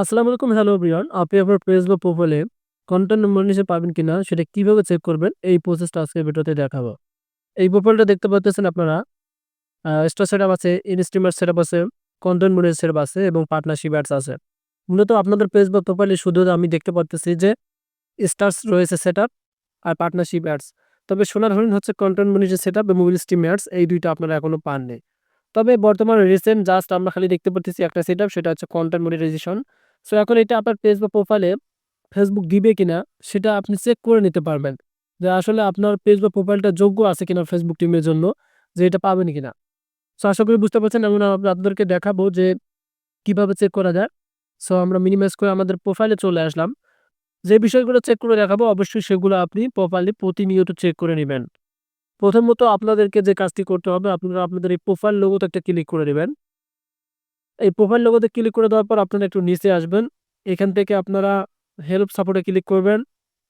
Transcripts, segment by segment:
আসসালামু আলাইকুম hello Brian আপনি আপনার পেজ বা প্রোফাইলে কন্টেন্ট মনিটাইজেশন পাবেন কিনা সেটা কীভাবে চেক করবেন, এই প্রসেসটা আজকে ভিডিওতে দেখাবো। এই প্রোফাইলটা দেখতে পাচ্ছেন আপনারা। স্টার সেট আপ আছে ইনস্ট্রিমার সেটআপ আছে কন্টেন্ট মনিটাইজ সেটআপ আছে এবং পার্টনারশিপ অ্যাডস আছে। মূলত আপনাদের পেজ বা প্রোফাইলে শুধু আমি দেখতে পাচ্ছি যে স্টার্স রয়েছে সেটআপ আর পার্টনারশিপ অ্যাডস তবে সোনার হরিণ হচ্ছে কন্টেন্ট মনিটাইজ সেটআপ এবং মোবাইল স্ট্রিম অ্যাডস এই দুইটা আপনারা এখনও পাননি। তবে বর্তমানে রিসেন্ট জাস্ট আমরা খালি দেখতে পাচ্ছি একটা সেটআপ সেটা হচ্ছে কন্টেন্ট মনিটাইজেশন সো এখন এটা আপনার পেজ বা প্রোফাইলে ফেসবুক দিবে কিনা, সেটা আপনি চেক করে নিতে পারবেন যে আসলে আপনার পেজ বা প্রোফাইলটা যোগ্য আছে কিনা ফেসবুক টিমের জন্য, যে এটা পাবেন কিনা। সো আশা করি বুঝতে পারছেন এমন আপনাদেরকে দেখাবো যে কীভাবে চেক করা যায়। সো আমরা মিনিমাইজ করে আমাদের প্রোফাইলে চলে আসলাম। যে বিষয়গুলো চেক করে দেখাবো, অবশ্যই সেগুলো আপনি প্রোফাইলে প্রতিনিয়ত চেক করে নেবেন। প্রথমত আপনাদেরকে যে কাজটি করতে হবে, আপনারা আপনাদের এই প্রোফাইল লোগোতে একটা ক্লিক করে নেবেন। এই প্রোফাইল লোগোতে ক্লিক করে দেওয়ার পর আপনারা একটু নিচে আসবেন। এখান থেকে আপনারা হেল্প সাপোর্টে ক্লিক করবেন।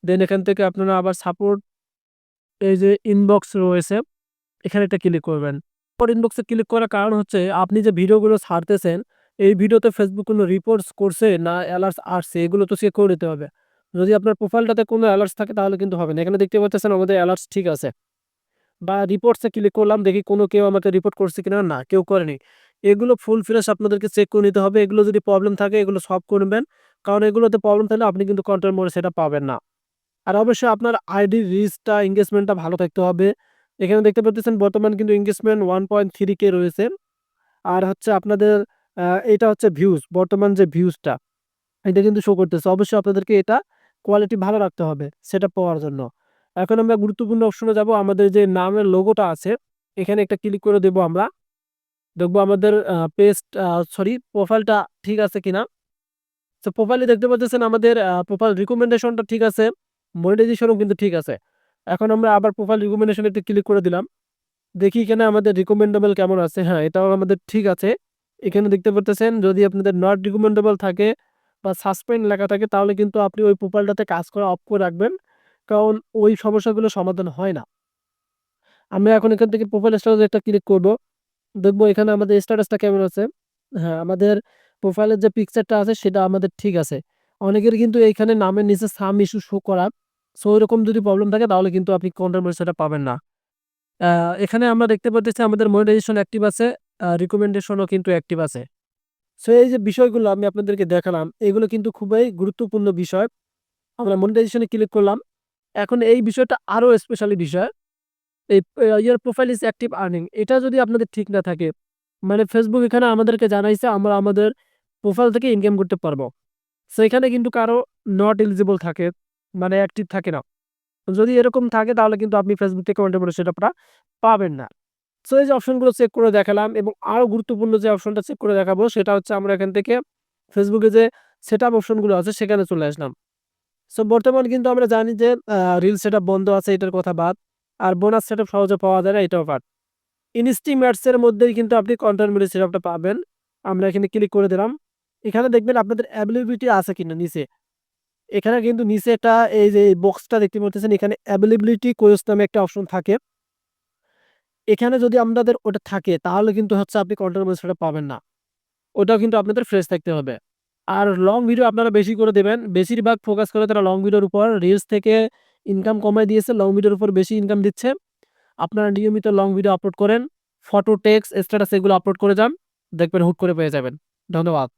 দেন এখান থেকে আপনারা আবার সাপোর্ট এই যে ইনবক্স রয়েছে, এখানে একটা ক্লিক করবেন। পর ইনবক্সে ক্লিক করার কারণ হচ্ছে আপনি যে ভিডিওগুলো ছাড়তেছেন, এই ভিডিওতে ফেসবুক কোনো রিপোর্টস করছে না অ্যালার্টস আসছে, এগুলো তো সে করে নিতে হবে। যদি আপনার প্রোফাইলটাতে কোনো অ্যালার্টস থাকে তাহলে কিন্তু হবে না। এখানে দেখতে পাচ্ছেন আমাদের অ্যালার্টস ঠিক আছে। বা রিপোর্টসে ক্লিক করলাম, দেখি কোনো কেউ আমাকে রিপোর্ট করছে কিনা? না, কেউ করেনি। এগুলো ফুল ফ্রেশ আপনাদেরকে চেক করে নিতে হবে। এগুলো যদি প্রবলেম থাকে, এগুলো সলভ করবেন কারণ এগুলোতে প্রবলেম থাকলে আপনি কিন্তু কন্ট্রোল মোডে সেটা পাবেন না। আর অবশ্যই আপনার আইডি রিচটা এঙ্গেজমেন্টটা ভালো থাকতে হবে। এখানে দেখতে পাচ্ছেন, বর্তমান কিন্তু engagement one point three K রয়েছে। আর হচ্ছে আপনাদের এটা হচ্ছে ভিউজ বর্তমান যে ভিউজটা এটা কিন্তু শো করতেছে। অবশ্যই আপনাদেরকে এটা কোয়ালিটি ভালো রাখতে হবে, সেটা পাওয়ার জন্য। এখন আমরা গুরুত্বপূর্ণ অপশনে যাব। আমাদের যে নামের লোগোটা আছে, এখানে একটা ক্লিক করে দেব আমরা। দেখব আমাদের পেস্ট সরি প্রোফাইলটা ঠিক আছে কিনা? তো প্রোফাইলে দেখতে পাচ্ছেন আমাদের প্রোফাইল রিকমেন্ডেশনটা ঠিক আছে মনিটাইজেশনও কিন্তু ঠিক আছে। এখন আমরা আবার প্রোফাইল রিকমেন্ডেশন একটু ক্লিক করে দিলাম। দেখি এখানে আমাদের রিকমেন্ডেবল কেমন আছে। হ্যাঁ এটাও আমাদের ঠিক আছে। এখানে দেখতে পাচ্ছেন, যদি আপনাদের নট রিকমেন্ডেবল থাকে বা সাসপেন্ড লেখা থাকে, তাহলে কিন্তু আপনি ওই প্রোফাইলটাতে কাজ করা অফ করে রাখবেন, কারণ ওই সমস্যাগুলো সমাধান হয় না। আমি এখন এখান থেকে প্রোফাইল স্ট্যাটাস একটা ক্লিক করব। দেখব এখানে আমাদের স্ট্যাটাসটা কেমন আছে। হ্যাঁ আমাদের প্রোফাইলের যে পিকচারটা আছে সেটা আমাদের ঠিক আছে। অনেকের কিন্তু এইখানে নামের নিচে সাম ইস্যু শো করা। সো এরকম যদি প্রবলেম থাকে তাহলে কিন্তু আপনি কন্টেন্ট সেটা পাবেন না। এখানে আমরা দেখতে পাচ্ছি আমাদের মনিটাইজেশন অ্যাক্টিভ আছে রিকমেন্ডেশনও কিন্তু অ্যাক্টিভ আছে। সো এই যে বিষয়গুলো আমি আপনাদেরকে দেখালাম, এগুলো কিন্তু খুবই গুরুত্বপূর্ণ বিষয়। আমরা মনিটাইজেশনে ক্লিক করলাম। এখন এই বিষয়টা আরও স্পেশালি বিষয়। এই year profile is active earning এটা যদি আপনাদের ঠিক না থাকে মানে ফেসবুক এখানে আমাদেরকে জানাইছে, আমরা আমাদের প্রোফাইল থেকে ইনকাম করতে পারব। সেখানে কিন্তু কারও নট এলিজিবল থাকে মানে অ্যাক্টিভ থাকে না। যদি এরকম থাকে, তাহলে কিন্তু আপনি ফেসবুক থেকে কন্টেন্ট আপনারা পাবেন না। সো এই যে অপশনগুলো চেক করে দেখালাম, এবং আরও গুরুত্বপূর্ণ যে অপশনটা চেক করে দেখাবো, সেটা হচ্ছে আমরা এখান থেকে ফেসবুকে যে সেট আপ অপশনগুলো আছে, সেখানে চলে আসলাম। সো বর্তমান কিন্তু আমরা জানি যে রিল সেট বন্ধ আছে, এটার কথা বাদ। আর বোনাস সেট সহজে পাওয়া যায় না, এটাও বাদ ইনস্টিমেটসের মধ্যেই কিন্তু আপনি কন্টেন্ট সেট পাবেন। আমরা এখানে ক্লিক করে দিলাম। এখানে দেখবেন আপনাদের অ্যাভেলেবিলিটি আছে কিনা নিচে। এখানে কিন্তু নিচে একটা এই যে বক্সটা দেখতে পাচ্ছেন, এখানে অ্যাভেলেবিলিটি কোয়েস নামে একটা অপশন থাকে। এখানে যদি আপনাদের ওটা থাকে, তাহলে কিন্তু হচ্ছে আপনি কন্টেন্ট সেটা পাবেন না। ওটাও কিন্তু আপনাদের ফ্রেশ থাকতে হবে। আর লং ভিডিও আপনারা বেশি করে দেবেন। বেশিরভাগ ফোকাস করে তারা লং ভিডিওর উপর রিলস থেকে ইনকাম কমায় দিয়েছে লং ভিডিওর উপর বেশি ইনকাম দিচ্ছে। আপনারা নিয়মিত লং ভিডিও আপলোড করেন ফটো টেক্স স্ট্যাটাস এগুলো আপলোড করে যান, দেখবেন হুট করে পেয়ে যাবেন। ধন্যবাদ।